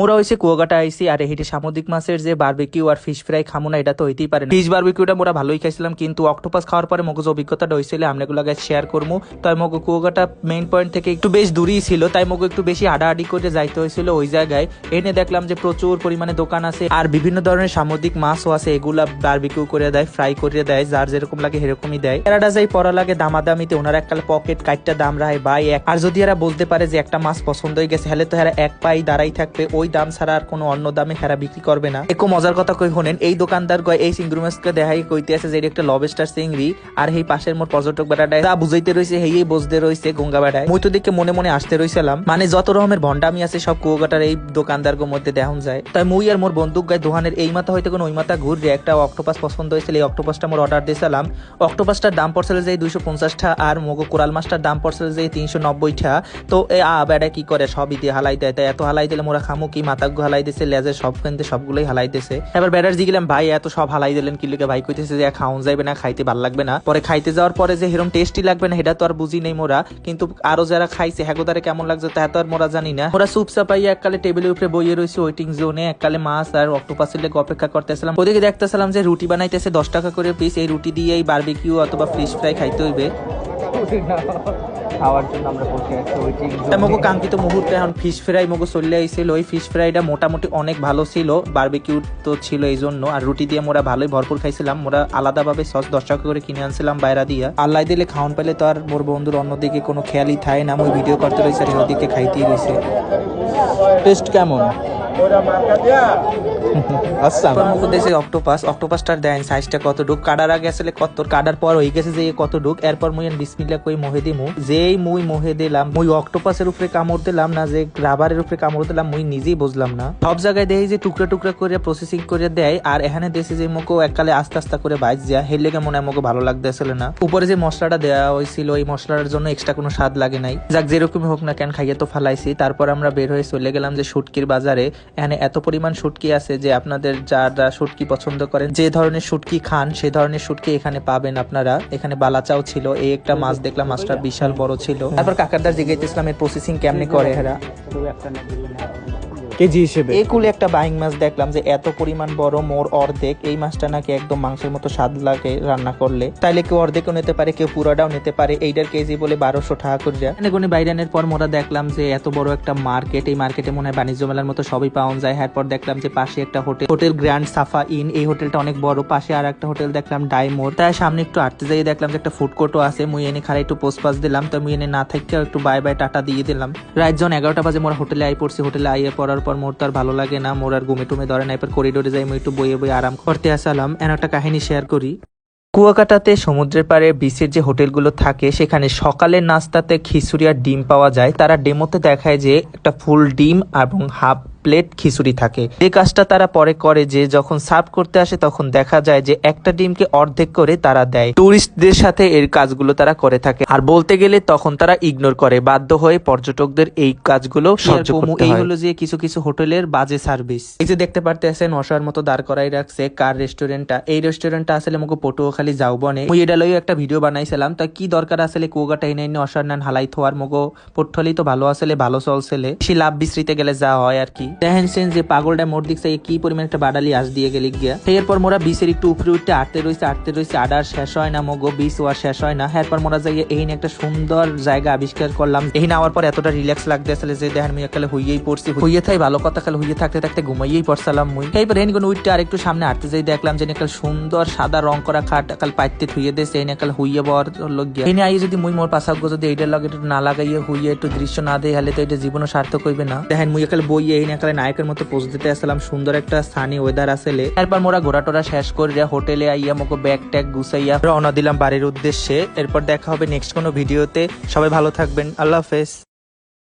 মোরা হয়েছে কুয়াকাটা আইসি আর হেঁটে সামুদ্রিক মাছের যে বারবিকিউ আর ফিশ ফ্রাই খামো না, এটা তো হইতেই পারে ফিশ বারবিকিউটা মোরা ভালোই খাইছিলাম, কিন্তু অক্টোপাস খাওয়ার পরে মগজ অভিজ্ঞতাটা হয়েছিল আমরা এগুলো শেয়ার করব তাই মগো কুয়াকাটা মেইন পয়েন্ট থেকে একটু বেশ দূরেই ছিল, তাই মগো একটু বেশি হাডাহাডি করে যাইতে হয়েছিল ওই জায়গায়। এনে দেখলাম যে প্রচুর পরিমাণে দোকান আছে, আর বিভিন্ন ধরনের সামুদ্রিক মাছও আছে, এগুলা বারবিকিউ করে দেয় ফ্রাই করে দেয়, যার যেরকম লাগে সেরকমই দেয়। এরাটা যাই পড়া লাগে দামাদামিতে, ওনারা এককালে পকেট কাইটটা দাম রায় বাই এক। আর যদি এরা বলতে পারে যে একটা মাছ পছন্দ হয়ে গেছে হলে তো এরা এক পাই দাঁড়াই থাকবে, ওই দাম ছাড়া আর কোনো অন্য দামে হেরা বিক্রি করবে না। একটু মজার কথা কই শোনেন এই দোকানদার গয় এই চিংড়ি মাছকে দেখাই কইতে আছে যে এটা একটা লবেস্টার চিংড়ি, আর এই পাশের মোর পর্যটক বেড়াটায় তা বুঝাইতে রয়েছে হেই বসতে রয়েছে গঙ্গা বেড়ায়। মুই তো দেখে মনে মনে আসতে রইছিলাম মানে যত রকমের ভন্ডামি আছে, সব কুয়াকাটার এই দোকানদার মধ্যে দেখান যায়। তাই মুই আর মোর বন্দুক গায়ে দোকানের এই মাথা হইতে কোনো ওই মাথা ঘুরে একটা অক্টোপাস পছন্দ হয়েছিল, এই অক্টোপাসটা মোর অর্ডার দিয়েছিলাম। অক্টোপাসটার দাম পড়ছিল যে দুইশো পঞ্চাশটা, আর মগো কোরাল মাছটার দাম পড়ছিল যে তিনশো নব্বইটা। তো এ আ বেড়া কি করে? সবই দিয়ে হালাই দেয়, তাই এত হালাই দিলে মোরা খামু কি? মাথা হালাই দিছে লেজের সব কিনতে সবগুলোই হালাই দিছে। এবার বেড়ার জিগিলাম ভাই, এত সব হালাই দিলেন কি লিখে ভাই কইতেছে যে খাওন যাবে না, খাইতে ভালো লাগবে না। পরে খাইতে যাওয়ার পরে যে হেরম টেস্টি লাগবে না, সেটা তো আর বুঝি নেই মোরা। কিন্তু আরও যারা খাইছে হ্যাগোদারে কেমন লাগছে? তা তো আর মোরা জানি না। মোরা সুপ চাপাইয়া এককালে টেবিলের উপরে বইয়ে রয়েছে ওয়েটিং জোনে এককালে মাছ আর অক্টোপাসের লেগে অপেক্ষা করতেছিলাম। ওদিকে দেখতেছিলাম যে, রুটি বানাইতেছে দশ টাকা করে পিস এই রুটি দিয়ে এই বারবিকিউ অথবা ফিশ ফ্রাই খাইতে হইবে। খাওয়ার জন্য আমরা বসে আছি ওয়েটিং মগো কাঙ্ক্ষিত মুহূর্তে এখন ফিশ ফ্রাই মগো চলে আইছিল ওই ফিশ ফ্রাইটা মোটামুটি অনেক ভালো ছিল বারবিকিউ তো ছিল এই জন্য আর রুটি দিয়ে মোরা ভালোই ভরপুর খাইছিলাম মোরা আলাদাভাবে সস দশ টাকা করে কিনে আনছিলাম বাইরা দিয়া। আল্লাহ দিলে খাওয়ান পেলে তো আর মোর বন্ধুর অন্যদিকে কোনো খেয়ালই থাকে না ওই ভিডিও করতে রয়েছে আর ওদিকে খাইতেই রয়েছে টেস্ট কেমন? দেশে অক্টোপাস। অক্টোপাসটার দেন সাইজটা কতটুক? কাটার আগে আসলে কত কাটার পর হয়ে গেছে যে কতটুক? এরপর মুই বিসমিল্লা কই মোহে দিমু। যেই মুই মোহে দিলাম মুই অক্টোপাসের উপরে কামড় দিলাম না যে রাবারের উপরে কামড় দিলাম মুই নিজেই বুঝলাম না। সব জায়গায় দেখি যে টুকরা টুকরা করে প্রসেসিং করে দেয় আর এখানে দেশে যে মুখো এককালে আস্তে আস্তে করে বাইজ যা হের লেগে মনে হয় মুখে ভালো লাগতে আসলে না। উপরে যে মশলাটা দেওয়া হয়েছিল ওই মশলার জন্য এক্সট্রা কোনো স্বাদ লাগে নাই। যাক যেরকমই হোক না কেন খাইয়ে তো ফালাইছি। তারপর আমরা বের হয়ে চলে গেলাম যে শুটকির বাজারে। এখানে এত পরিমাণ শুটকি আছে যে আপনাদের যারা শুটকি পছন্দ করেন, যে ধরনের শুটকি খান, সে ধরনের শুটকি এখানে পাবেন আপনারা। এখানে বালাচাও ছিল, এই একটা মাছ দেখলাম, মাছটা বিশাল বড় ছিল। তারপর কাকারদার জিজ্ঞাসা এর প্রসেসিং কেমনে করে? এরা কেজি হিসেবে। এই কুলে একটা বাইং মাছ দেখলাম যে এত পরিমাণ বড়, মোর অর্ধেক। এই মাছটা নাকি একদম মাংসের মতো স্বাদ লাগে রান্না করলে। তাইলে কেউ অর্ধেকও নিতে পারে, কেউ পুরোটাও নিতে পারে। এইটার কেজি বলে বারোশো টাকা করে যায়। এনে বাইরানের পর মোরা দেখলাম যে এত বড় একটা মার্কেট। এই মার্কেটে মনে হয় বাণিজ্য মেলার মতো সবই পাওয়া যায়। এরপর দেখলাম যে পাশে একটা hotel hotel grand Safa inn. এই হোটেলটা অনেক বড়। পাশে আর একটা হোটেল দেখলাম ডাইমোর তাই সামনে একটু আটতে যাই, দেখলাম যে একটা ফুড কোর্টও আছে। মুই এনে খালি একটু পোস্ট পাস দিলাম। তো মুই এনে না থাকতে একটু বাই বাই টাটা দিয়ে দিলাম। রাত যখন এগারোটা বাজে মোর হোটেলে আই পড়ছি। হোটেলে আইয়ে পড়ার পর মোর তো আর ভালো লাগে না, মোর আর ঘুমে টুমে ধরে না, এরপর করিডোরে যাই, মুই একটু বইয়ে বইয়ে আরাম করতে আসালাম। এন একটা কাহিনী শেয়ার করি। কুয়াকাটাতে সমুদ্রের পাড়ে বিচের যে হোটেলগুলো থাকে, সেখানে সকালের নাস্তাতে খিচুড়ি আর ডিম পাওয়া যায়। তারা ডেমোতে দেখায় যে একটা ফুল ডিম এবং হাফ প্লেট খিচুড়ি থাকে। যে কাজটা তারা পরে করে যে যখন সার্ভ করতে আসে তখন দেখা যায় যে একটা ডিমকে অর্ধেক করে তারা দেয়। টুরিস্টদের সাথে এর কাজগুলো তারা করে থাকে। আর বলতে গেলে তখন তারা ইগনোর করে। বাধ্য হয়ে পর্যটকদের এই কাজগুলো এই হলো যে কিছু কিছু হোটেলের বাজে সার্ভিস। এই যে দেখতে পারতেছেন অসার মতো দাঁড় করাই রাখছে কার রেস্টুরেন্টটা। এই রেস্টুরেন্টটা আসলে মুখে পটুয়াখালী যাও বনে। মুই এটা লইও একটা ভিডিও বানাইছিলাম। তা কি দরকার আসলে কুয়াকাটা এনে এনে অসার নান হালাই থোয়ার? মগো পট্টলি তো ভালো আসলে ভালো চলছেলে বেশি লাভ বিশ্রিতে গেলে যা হয় আর কি। দেখেন সেন যে পাগলটা মোর দিকছে কি পরিমাণ একটা বাডালি আস দিয়ে গেলে গিয়া। এরপর মোরা বিচের একটু উপরে উঠতে আটতে রয়েছে আটতে রয়েছে আডার শেষ হয় না মগো শেষ হয় না। এরপর মোরা যাই এই একটা সুন্দর জায়গা আবিষ্কার করলাম। এই নেওয়ার পর এতটা রিল্যাক্স লাগতে আসলে যে দেখেন মুই একালে হইয়েই পড়ছি। হইয়ে থাই, ভালো কথা হইয়ে থাকতে থাকতে ঘুমাইয়েই পড়ছিলাম মুই। কোন উঠতে আর একটু সামনে আটতে যাই, দেখলাম যে একাল সুন্দর সাদা রং করা খাট একাল পাইতে থুইয়ে দেছে এই একাল হইয়ে বর লোক গিয়া। এই আই যদি মুই মোর পাশাগ্য যদি এইটার লগে না লাগাইয়ে হইয়ে একটু দৃশ্য না দেয় হলে তো এটা জীবনও সার্থক হইবে না। দেখেন মুই একালে বইয়ে এই একালে নায়কের মতো পোজ দিতে আসলাম। সুন্দর একটা সানি ওয়েদার আসলে। এরপর মোরা ঘোরা টোরা শেষ করে হোটেলে আইয়া মোকে ব্যাগ ট্যাগ গুছাইয়া রওনা দিলাম বাড়ির উদ্দেশ্যে। এরপর দেখা হবে নেক্সট কোনো ভিডিওতে সবাই ভালো থাকবেন। আল্লাহ হাফেজ।